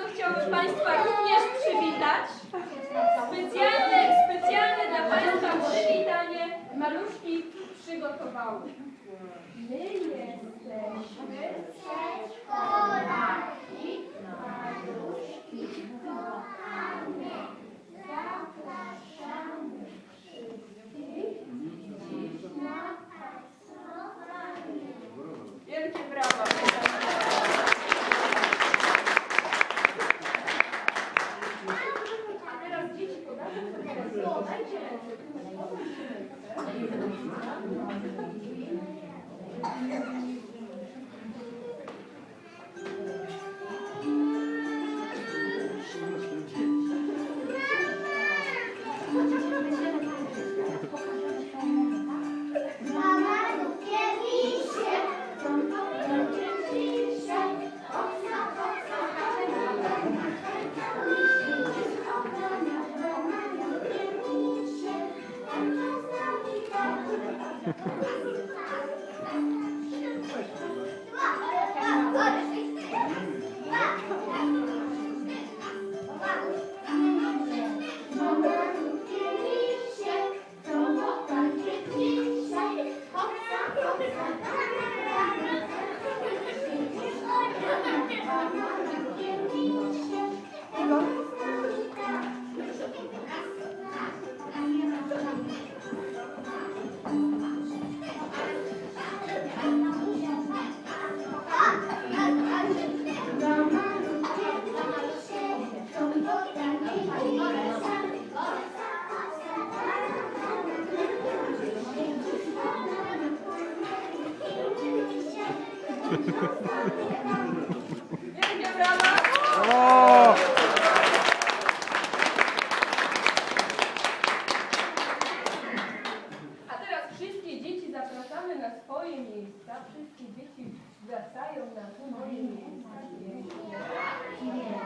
bardzo chciałabym Państwa również przywitać. Specjalne, specjalne dla Państwa przywitanie maluszki przygotowały. My jesteśmy przedszkolaki, maluszki. Yeah.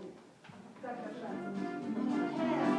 Thank you.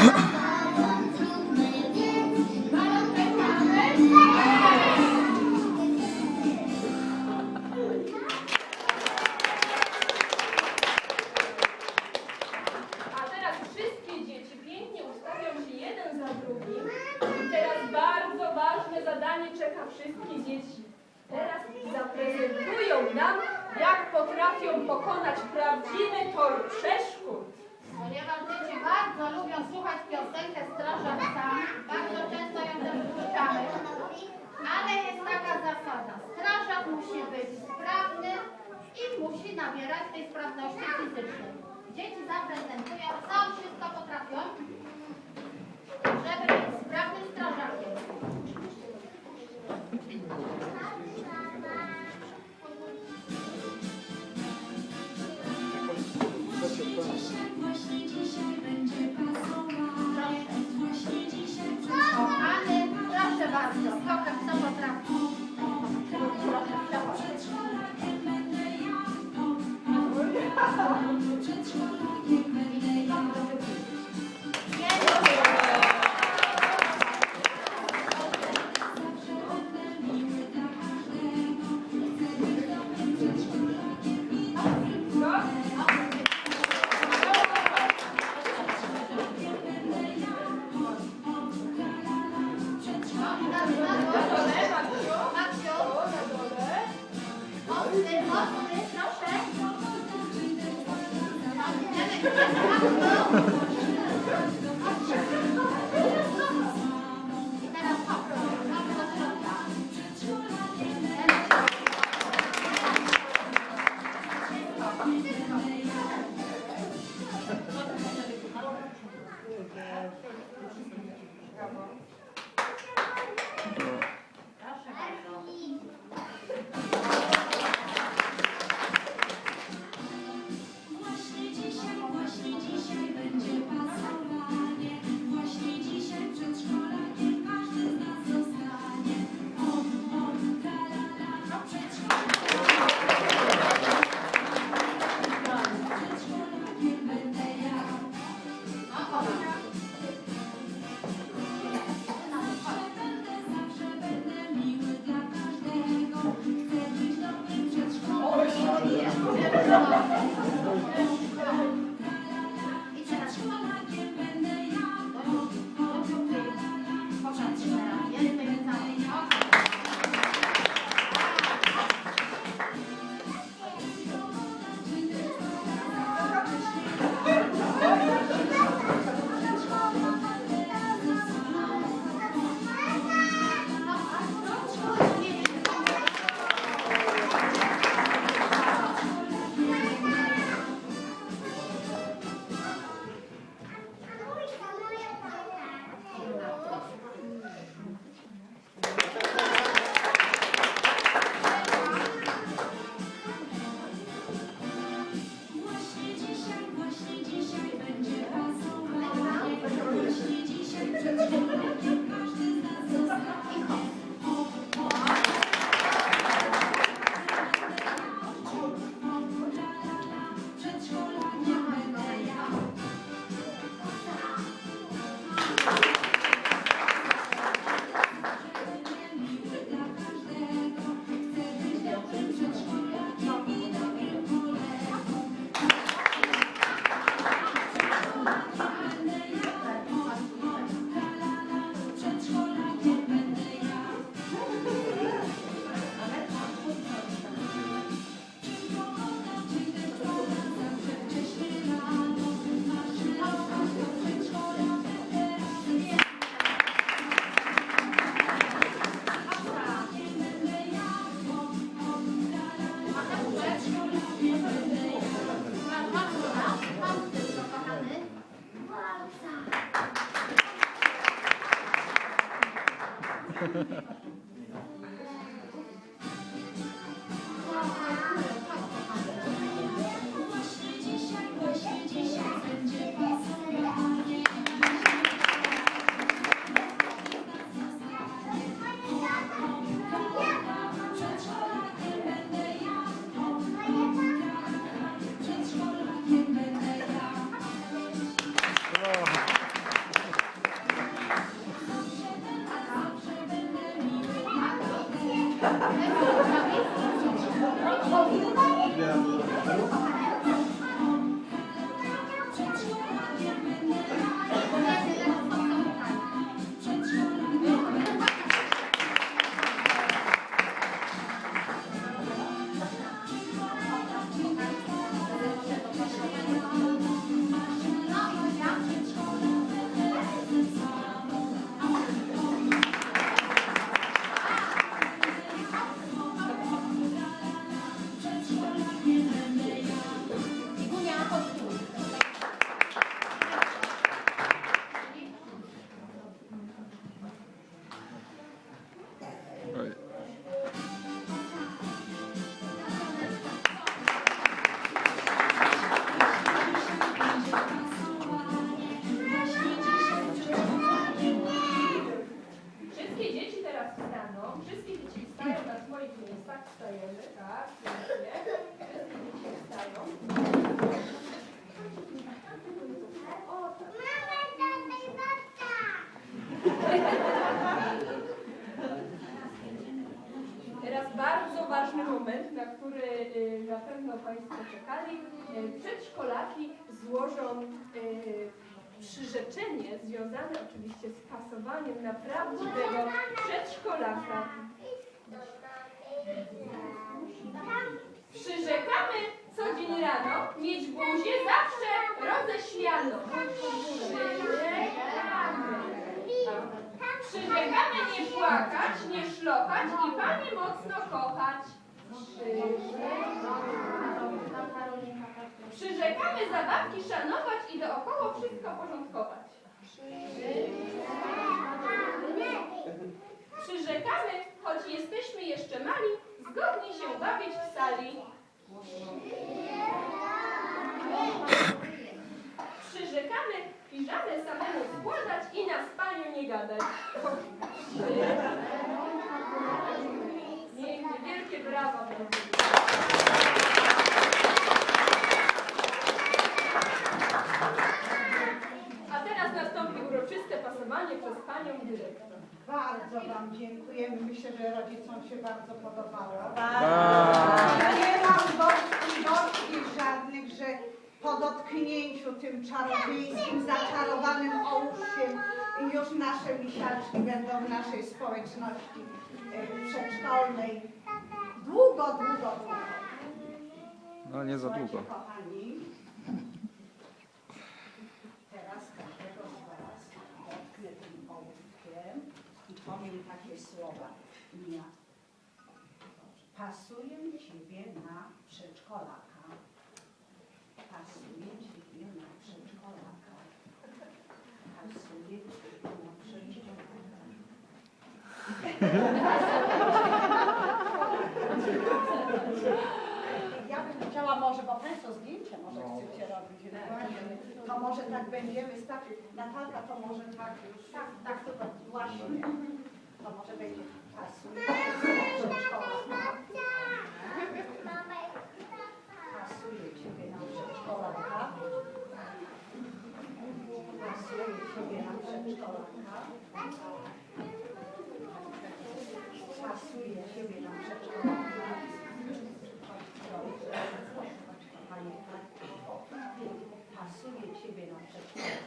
Ha ha ha! 감사합니다. swoich miejscach. Wstajemy, tak? wstają. Teraz bardzo ważny moment, na który y, na pewno Państwo czekali. Y, Przedszkolaki złożą y, przyrzeczenie związane oczywiście z pasowaniem na prawdziwego przedszkolaka. Przyrzekamy co dzień rano mieć buzię zawsze roześmianą. Przyrzekamy. Przyrzekamy nie płakać, nie szlokać i Panie mocno kochać. Przyrzekamy zabawki szanować i dookoła wszystko porządkować. Przyrzekamy, choć jesteśmy jeszcze mali, zgodnie się bawić w sali. Przyrzekamy piżamę samemu składać i na spaniu nie gadać. Pięknie, wielkie brawa. dla ciebie. A teraz nastąpi uroczyste pasowanie przez panią dyrektor. Bardzo Wam dziękujemy. Myślę, że rodzicom się bardzo podobało. Nie mam wątpliwości żadnych, że po dotknięciu tym czarodziejskim, zaczarowanym ołówkiem już nasze misiaczki będą w naszej społeczności e, przedszkolnej długo, długo, długo. No nie za długo. Słuchajcie, kochani, teraz każdego z Was dotknę tym ołówkiem i powiem takie słowa. Ja pasuję Ciebie na przedszkolaka. Pasuję Ciebie na przedszkolaka. Pasuję Ciebie na przedszkolaka. Ja bym chciała może, bo Państwo zdjęcie może chcecie robić, to może tak będziemy starczyć. Natalka to może tak już, tak, tak, to właśnie. To może będzie pasuje. Pasuje Ciebie na przedszkolaka. Pasuje Ciebie na przedszkolaka. Pasuje Ciebie na pasuje na przedszkolaka.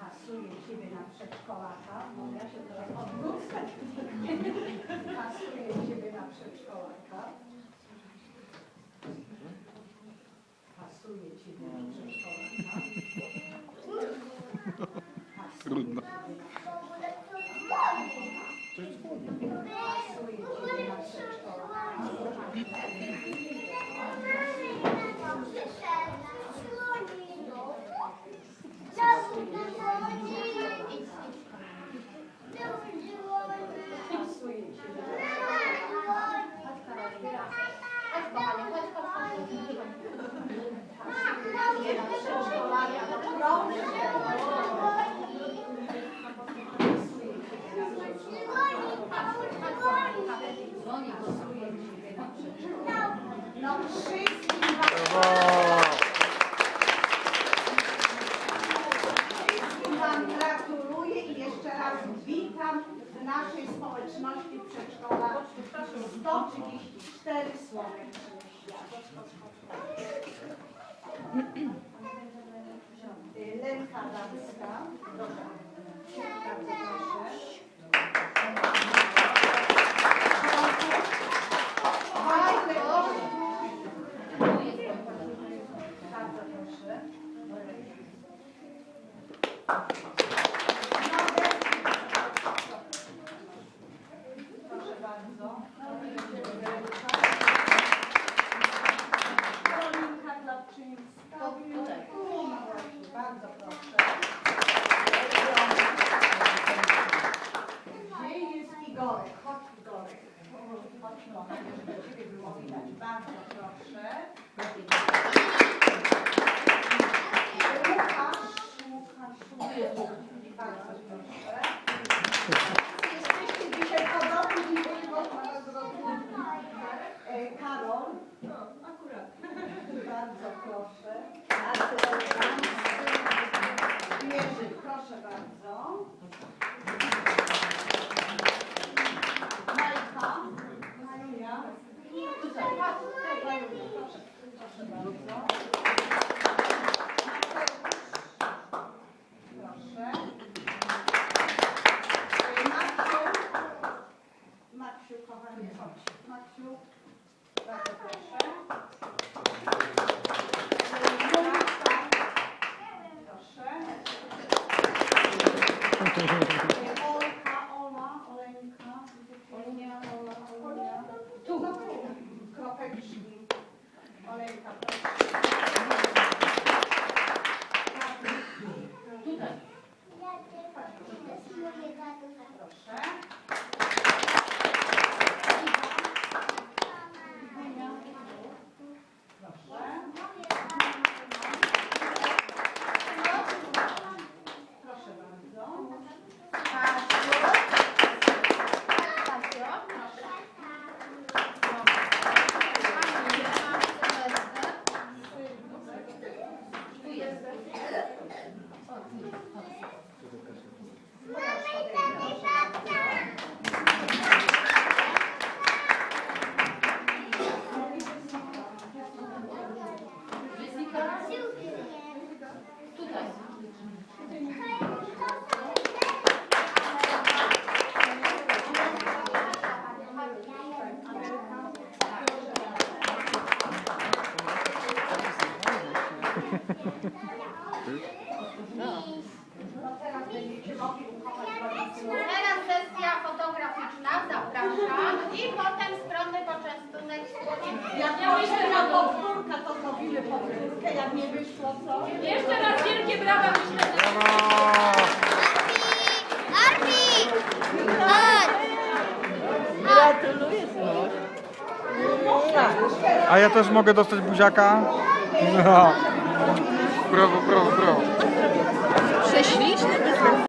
Pasuje Ciebie na przedszkolaka. Ja się teraz odwrócę. Pasuje na przedszkolaka. Pasuje na przedszkolaka. Pasuje cztery słoneczne światło. Y, Lenka Damska. Proszę. Bardzo proszę. Teraz sesja fotograficzna, zapraszam. I potem skromny poczęstunek słodzikiem. Jak miałyśmy na powtórka, to zrobimy powtórkę. Jak nie wyszło, co? Jeszcze raz wielkie brawa, myślę, że... Brawo! A ja też mogę dostać buziaka? No.